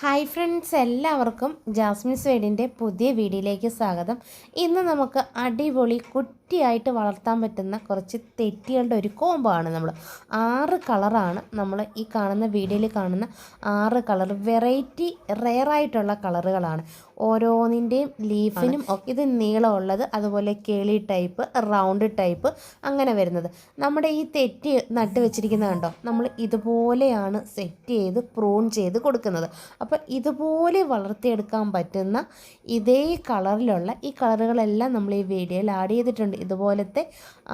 Hi friends എല്ലാവർക്കും ജാസ്മിൻ സ്വേഡിന്റെ പുതിയ വീഡിയോയിലേക്ക് സ്വാഗതം. ഇന്ന് നമുക്ക് അടിപൊളി കുട്ടിയായിട്ട് വളർത്താൻ പറ്റുന്ന കുറച്ച് തെറ്റികളുടെ ഒരു കോംബോ ആണ് നമ്മൾ ആറ് കളറാണ് നമ്മൾ ഈ കാണുന്ന വീഡിയോയിൽ കാണുന്ന ആറ് കളർ. വെറൈറ്റി റെയറായിട്ടുള്ള കളറുകളാണ്. ഓരോന്നിന്റെയും ലീഫിനും ഒക്കെ ഇത് നീളമുള്ളത് അതുപോലെ കേളി ടൈപ്പ് റൗണ്ട് ടൈപ്പ് അങ്ങനെ വരുന്നത്. നമ്മുടെ ഈ തെറ്റി നട്ട് വെച്ചിരിക്കുന്നത് കണ്ടോ? നമ്മൾ ഇതുപോലെയാണ് സെറ്റ് ചെയ്ത് പ്രൂൺ ചെയ്ത് കൊടുക്കുന്നത്. അപ്പോൾ ഇതുപോലെ വളർത്തിയെടുക്കാൻ പറ്റുന്ന ഇതേ കളറിലുള്ള ഈ കളറുകളെല്ലാം നമ്മൾ ഈ വീഡിയോയിൽ ആഡ് ചെയ്തിട്ടുണ്ട്. ഇതുപോലത്തെ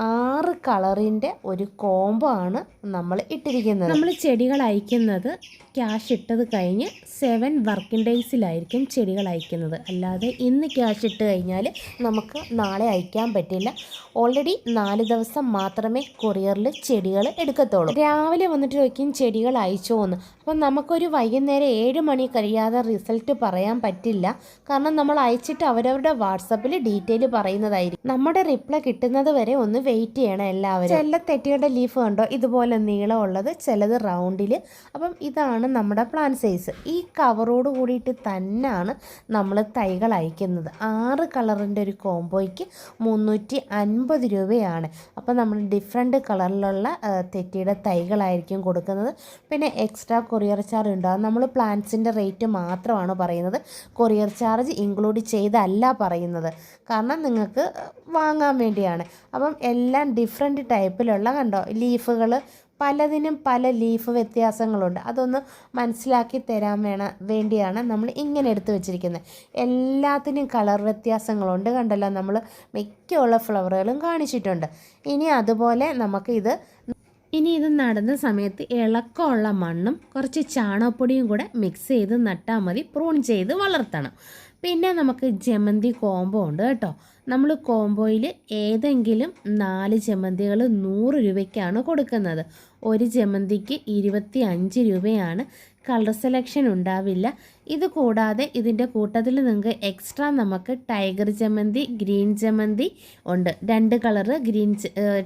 ആറ് കളറിന്റെ ഒരു കോംബോ ആണ് നമ്മൾ ഇട്ടിരിക്കുന്നത്. നമ്മൾ ചെടികൾ അയക്കുന്നത് ക്യാഷ് ഇട്ടത് കഴിഞ്ഞ് സെവൻ വർക്കിംഗ് ഡേയ്സിലായിരിക്കും ചെടികൾ അയക്കുന്നത്. അല്ലാതെ ഇന്ന് ക്യാഷ് ഇട്ട് കഴിഞ്ഞാൽ നമുക്ക് നാളെ അയക്കാൻ പറ്റില്ല. ഓൾറെഡി നാല് ദിവസം മാത്രമേ കൊറിയറിൽ ചെടികൾ എടുക്കത്തുള്ളൂ. രാവിലെ വന്നിട്ട് ചോദിക്കും ചെടികൾ അയച്ചോ എന്ന്? അപ്പം നമുക്കൊരു വൈകുന്നേരം ഏഴ് മണി കഴിയാതെ റിസൾട്ട് പറയാൻ പറ്റില്ല. കാരണം നമ്മൾ അയച്ചിട്ട് അവരവരുടെ വാട്സപ്പിൽ ഡീറ്റെയിൽ പറയുന്നതായിരിക്കും. നമ്മുടെ റിപ്ലൈ കിട്ടുന്നത് വരെ ഒന്ന് വെയിറ്റ് ചെയ്യണം എല്ലാവരും. ചില തെറ്റിയുടെ ലീഫ് കണ്ടോ? ഇതുപോലെ നീളമുള്ളത് ചിലത് റൗണ്ടിൽ അപ്പം ഇതാണ് നമ്മുടെ പ്ലാൻ സൈസ് ഈ കവറോട് കൂടിയിട്ട് തന്നെയാണ് നമ്മൾ തൈകൾ അയക്കുന്നത്. ആറ് കളറിന്റെ ഒരു കോംബോയ്ക്ക് മുന്നൂറ്റി അൻപത് രൂപയാണ്. അപ്പോൾ നമ്മൾ ഡിഫറെന്റ് കളറിലുള്ള തെറ്റിയുടെ തൈകളായിരിക്കും കൊടുക്കുന്നത്. പിന്നെ എക്സ്ട്രാ കൊറിയർ ചാർജ് ഉണ്ടാകും നമ്മൾ പ്ലാന്റ്സിന്റെ റേറ്റ് മാത്രമാണ് പറയുന്നത്. കൊറിയർ ചാർജ് ഇൻക്ലൂഡ് ചെയ്തല്ല പറയുന്നത്. കാരണം നിങ്ങൾക്ക് വാങ്ങാൻ വേണ്ടിയാണ്. അപ്പം എല്ലാം ഡിഫറെന്റ് ടൈപ്പിലുള്ള കണ്ടോ ലീഫുകൾ പലതിനും പല ലീഫ് വ്യത്യാസങ്ങളുണ്ട്. അതൊന്ന് മനസ്സിലാക്കി തരാൻ വേണ വേണ്ടിയാണ് നമ്മൾ ഇങ്ങനെ എടുത്ത് വെച്ചിരിക്കുന്നത്. എല്ലാത്തിനും കളർ വ്യത്യാസങ്ങളുണ്ട് കണ്ടല്ലോ. നമ്മൾ മിക്കുള്ള ഫ്ലവറുകളും കാണിച്ചിട്ടുണ്ട്. ഇനി അതുപോലെ നമുക്ക് ഇത് ഇനി ഇത് നടുന്ന സമയത്ത് ഇളക്കമുള്ള മണ്ണും കുറച്ച് ചാണകപ്പൊടിയും കൂടെ മിക്സ് ചെയ്ത് നട്ടാൽ മതി. പ്രൂൺ ചെയ്ത് വളർത്തണം. പിന്നെ നമുക്ക് ജമന്തി കോംബോ ഉണ്ട് കേട്ടോ. നമ്മൾ കോംബോയിൽ ഏതെങ്കിലും നാല് ജമന്തികൾ നൂറ് രൂപയ്ക്കാണ് കൊടുക്കുന്നത്. ഒരു ജമന്തിക്ക് ഇരുപത്തി അഞ്ച് രൂപയാണ്. കളർ സെലക്ഷൻ ഉണ്ടാവില്ല. ഇത് കൂടാതെ ഇതിന്റെ കൂട്ടത്തിൽ നിങ്ങൾക്ക് എക്സ്ട്രാ നമുക്ക് ടൈഗർ ജമന്തി ഗ്രീൻ ജമന്തി ഉണ്ട്. രണ്ട് കളറ് ഗ്രീൻ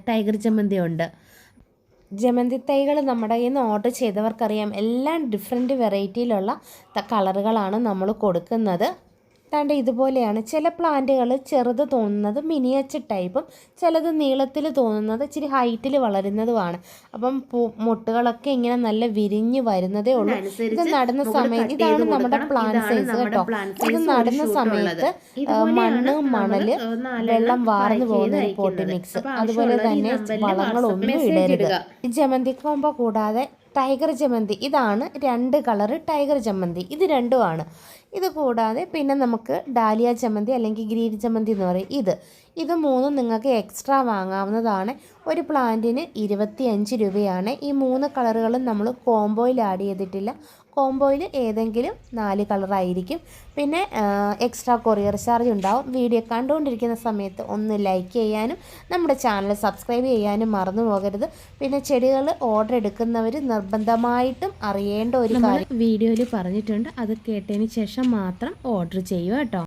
ടൈഗർ ജമന്തി ഉണ്ട്. ജമന്തി തൈകൾ നമ്മുടെ കയ്യിൽ നിന്ന് ഓർഡർ ചെയ്തവർക്കറിയാം. എല്ലാം ഡിഫറെന്റ് വെറൈറ്റിയിലുള്ള കളറുകളാണ് നമ്മൾ കൊടുക്കുന്നത്. താണ്ട് ഇതുപോലെയാണ്. ചില പ്ലാന്റുകൾ ചെറുത് തോന്നുന്നത് മിനിയേച്ചർ ടൈപ്പും ചിലത് നീളത്തിൽ തോന്നുന്നത് ഇച്ചിരി ഹൈറ്റിൽ വളരുന്നതുമാണ്. അപ്പം മുട്ടുകളൊക്കെ ഇങ്ങനെ നല്ല വിരിഞ്ഞ് വരുന്നതേ ഉള്ളൂ. ഇത് നടുന്ന സമയത്ത് ഇതാണ് നമ്മുടെ പ്ലാന്റ് സൈസ് കേട്ടോ. ഇത് നടുന്ന സമയത്ത് മണ്ണ് മണൽ വെള്ളം വാർന്നു പോകുന്ന ഒരു പോട്ടി മിക്സ് അതുപോലെ തന്നെ വളങ്ങളൊന്നും ഇടരുത്. ജമന്തി കോമ്പ കൂടാതെ ടൈഗർ ജമന്തി. ഇതാണ് രണ്ട് കളറ് ടൈഗർ ജമന്തി. ഇത് രണ്ടുമാണ്. ഇത് കൂടാതെ പിന്നെ നമുക്ക് ഡാലിയ ജമന്തി അല്ലെങ്കിൽ ഗ്രീൻ ജമന്തി എന്ന് പറയും. ഇത് ഇത് മൂന്നും നിങ്ങൾക്ക് എക്സ്ട്രാ വാങ്ങാവുന്നതാണ്. ഒരു പ്ലാന്റിന് ഇരുപത്തി അഞ്ച് രൂപയാണ്. ഈ മൂന്ന് കളറുകളും നമ്മൾ കോംബോയിൽ ആഡ് ചെയ്തിട്ടില്ല. കോംബോയിൽ ഏതെങ്കിലും നാല് കളറായിരിക്കും. പിന്നെ എക്സ്ട്രാ കൊറിയർ ചാർജ് ഉണ്ടാവും. വീഡിയോ കണ്ടുകൊണ്ടിരിക്കുന്ന സമയത്ത് ഒന്ന് ലൈക്ക് ചെയ്യാനും നമ്മുടെ ചാനൽ സബ്സ്ക്രൈബ് ചെയ്യാനും മറന്നു പോകരുത്. പിന്നെ ചെടികൾ ഓർഡർ എടുക്കുന്നവർ നിർബന്ധമായിട്ടും അറിയേണ്ട ഒരു കാര്യം വീഡിയോയിൽ പറഞ്ഞിട്ടുണ്ട്. അത് കേട്ടതിന് ശേഷം മാത്രം ഓർഡർ ചെയ്യുക കേട്ടോ.